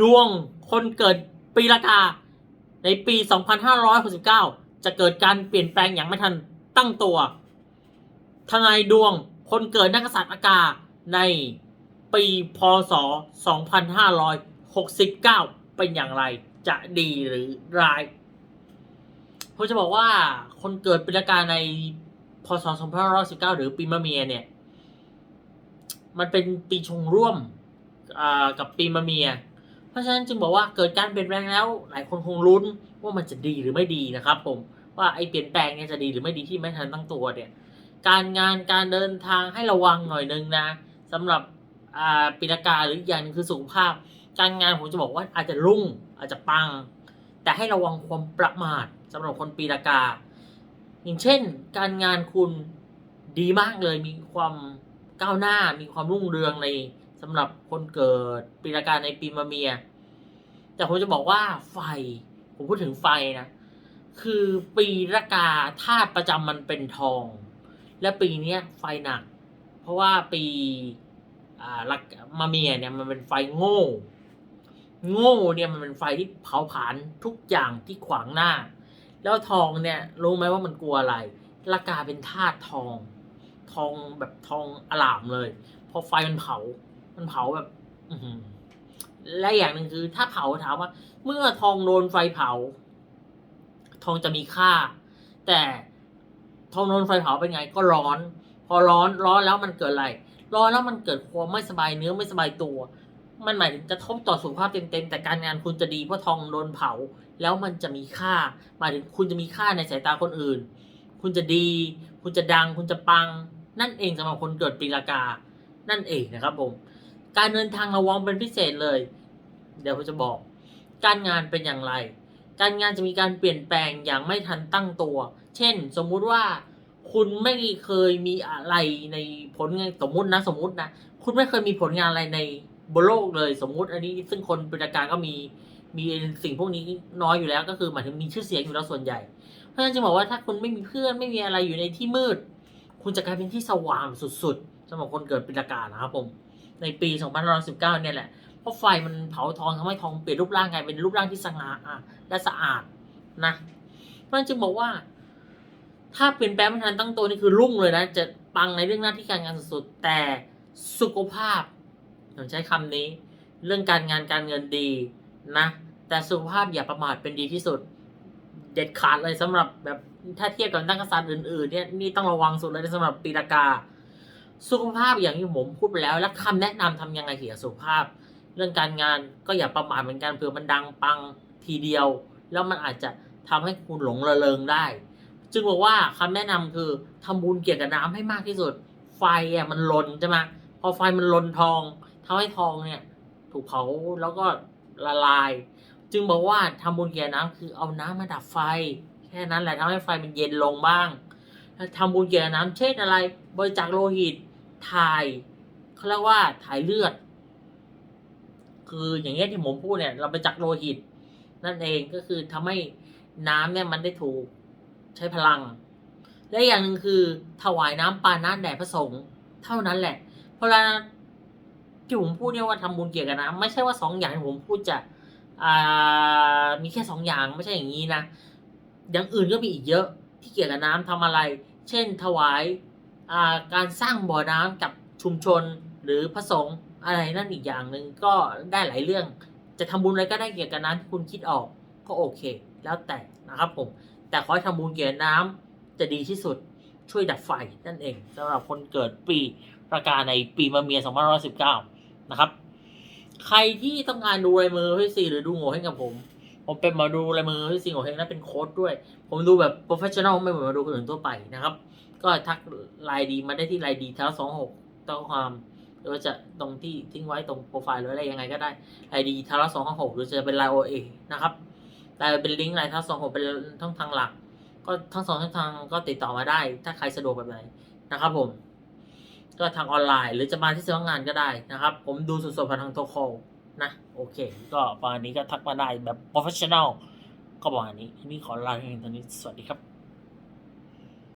ดวงคนเกิดปีละกา ในปี 2569 จะเกิดการเปลี่ยนแปลงอย่างไม่ทันตั้งตัว ทนายดวงคนเกิดนักษัตริย์อากาในปีพศ 2569 เป็นอย่างไรจะดีหรือร้ายผมจะบอกว่าคนเกิดปีละกาในพศ 2519 หรือปีมะเมียเนี่ย มันเป็นปีชงร่วมกับปีมะเมีย เพราะฉะนั้นจึงบอกว่าเกิดการเปลี่ยนแปลงแล้ว หลายคนคงลุ้นว่ามันจะดีหรือไม่ดีนะครับ ผมว่าไอ้เปลี่ยนแปลงเนี่ยจะดีหรือไม่ดีที่ไม่ทันตั้งตัวเนี่ยการงานการเดินทางให้ระวังหน่อยนึงนะสำหรับอ่าปีละกาหรืออีกอย่างนึงคือสุขภาพ การงานผมจะบอกว่าอาจจะรุ่งอาจจะปัง แต่ให้ระวังความประมาทสำหรับคนปีละกา อย่างเช่น การงานคุณดีมากเลยมีความก้าวหน้ามีความรุ่งเรืองใน สำหรับคนเกิดปีละกาในปีมะเมีย แต่ผมจะบอกว่าไฟ ผมพูดถึงไฟนะ คือปีละกาธาตุประจำมันเป็นทอง และปีเนี้ยไฟหนัก เพราะว่าปีอ่าลักมาเมียเนี่ยมันเป็นไฟโง่ โง่เนี่ยมันเป็นไฟที่เผาผลาญทุกอย่างที่ขวางหน้า แล้วทองเนี่ยรู้ไหมว่ามันกลัวอะไรละกาเป็นธาตุทอง ทองแบบทองอลามเลย พอไฟมันเผา มันเผาแบบอือหือและอย่างหนึ่งคือ ถ้าเผาถามว่า เมื่อทองโดนไฟเผา ทองจะมีค่า แต่ทองโดนไฟเผาเป็นไง ก็ร้อน พอร้อนร้อนแล้วมันเกิดอะไร ร้อนแล้วมันเกิดความไม่สบายเนื้อไม่สบายตัว มันหมายถึงจะทบต่อสุขภาพเต็มๆแต่การงานคุณจะดีเพราะทองโดนเผา แล้วมันจะมีค่าหมายถึงคุณจะมีค่าในสายตาคนอื่น คุณจะดี คุณจะดัง คุณจะปัง นั่นเองสำหรับคนเกิดปีละกา นั่นเองนะครับผม การเดินทางระวังเป็นพิเศษเลย เดี๋ยวผมจะบอก การงานเป็นอย่างไร การงานจะมีการเปลี่ยนแปลงอย่างไม่ทันตั้งตัว เช่น สมมุติว่าคุณไม่เคยมีอะไรในผลงานสมมตินะสมมตินะ คุณไม่เคยมีผลงานอะไรในบนโลกเลยสมมุติ อันนี้ซึ่งคนปีละกาก็มีมีสิ่งพวกนี้น้อยอยู่แล้วก็คือหมายถึงมีชื่อเสียงอยู่แล้วส่วนใหญ่ เพราะฉะนั้นจะบอกว่าถ้าคุณไม่มีเพื่อนไม่มีอะไรอยู่ในที่มืด คุณจะกลายเป็นที่สว่างสุดๆสำหรับคนเกิดปีละกานะครับผม ในปี2519เนี่ยแหละ เพราะไฟมันเผาทองทำให้ทองเปลี่ยนรูปร่างกลายเป็นรูปร่างที่สง่าอะและสะอาดนะเพราะฉะนั้นจึงบอกว่า ถ้าเปลี่ยนแปลงไม่ทันตั้งตัวนี่คือรุ่งเลยนะ จะปังในเรื่องหน้าที่การงานสุดๆแต่สุขภาพผมใช้คำนี้ เรื่องการงานการเงินดีนะ แต่สุขภาพอย่าประมาทเป็นดีที่สุด เด็ดขาดเลยสำหรับแบบถ้าเทียบกับนักกษัตริย์อื่นๆเนี่ยนี่ต้องระวังสุดเลยสำหรับปีละกา สุขภาพอย่างที่ผมพูดไปแล้ว แล้วคำแนะนำทำยังไงเกี่ยวกับสุขภาพ เรื่องการงานก็อย่าประมาทเหมือนกันเผื่อมันดังปังทีเดียว แล้วมันอาจจะทำให้คุณหลงระเริงได้ จึงบอกว่าคำแนะนำคือทำบุญเกี่ยวกับน้ำให้มากที่สุด ไฟอะมันลนใช่ไหมพอไฟมันลนทองทำให้ทองเนี่ยถูกเผาแล้วก็ละลาย จึงบอกว่าทำบุญเกี่ยวกับน้ำคือเอาน้ำมาดับไฟ แค่นั้นแหละทำให้ไฟมันเย็นลงบ้างทำบุญเกี่ยวกับน้ำเช่นอะไร บริจาคโลหิต ถ่ายเขาเรียกว่าถ่ายเลือด คืออย่างเงี้ยที่ผมพูดเนี่ย เราไปจักโลหิต นั่นเองก็คือทำให้น้ำเนี่ยมันได้ถูกใช้พลัง และอย่างหนึ่งคือถวายน้ำปานะแด่พระสงฆ์เท่านั้นแหละ เพราะฉะนั้นที่ผมพูดเนี่ยว่าทำบุญเกี่ยวกับน้ำไม่ใช่ว่าสองอย่างที่ผมพูดจะมีแค่สองอย่างไม่ใช่อย่างนี้นะอย่างอื่นก็มีอีกเยอะที่เกี่ยวกับน้ำทำอะไร เช่น ถวาย การสร้างบ่อน้ำกับชุมชนหรือพระสงฆ์อะไรนั่นอีกอย่างหนึ่งก็ได้หลายเรื่อง จะทำบุญอะไรก็ได้เกี่ยวกับน้ำที่คุณคิดออกก็โอเค แล้วแต่นะครับผมแต่ขอให้ทำบุญเกี่ยวกับน้ำจะดีที่สุดช่วยดับไฟนั่นเองสำหรับคนเกิดปีประกาศในปีมะเมีย2519 นะครับ ใครที่ต้องการดูลายมือพี่ซีหรือดูโง่ให้กับผม ผมเป็นมาดูลายมือพี่ซีโง่เฮงและเป็นโค้ดด้วย ผมดูแบบโปรเฟชชั่นอลไม่เหมือนมาดูคนอื่นทั่วไปนะครับ ก็ทักไลน์ดีมาได้ที่ไลน์ดีเท้าสองหกต้อความหรือว่าจะตรงที่ทิ้งไว้ตรงโปรไฟล์หรืออะไรยังไงก็ได้ไลน์ดีเท้าสองหกหรือจะเป็นไลน์โอเอนะครับแต่เป็นลิงก์ไลน์เท้าสองหกเป็นช่องทางหลัก ก็ทั้งสองช่องทางก็ติดต่อมาได้ ถ้าใครสะดวกแบบไหนนะครับผม ก็ทางออนไลน์หรือจะมาที่สำนักงานก็ได้นะครับ ผมดูสดๆผ่านทางโทรคอลนะโอเค ก็ประมาณนี้ก็ทักมาได้แบบโปรเฟชชั่นอลก็ประมาณนี้ทีนี้ขอลาเพียงเท่านี้สวัสดีครับ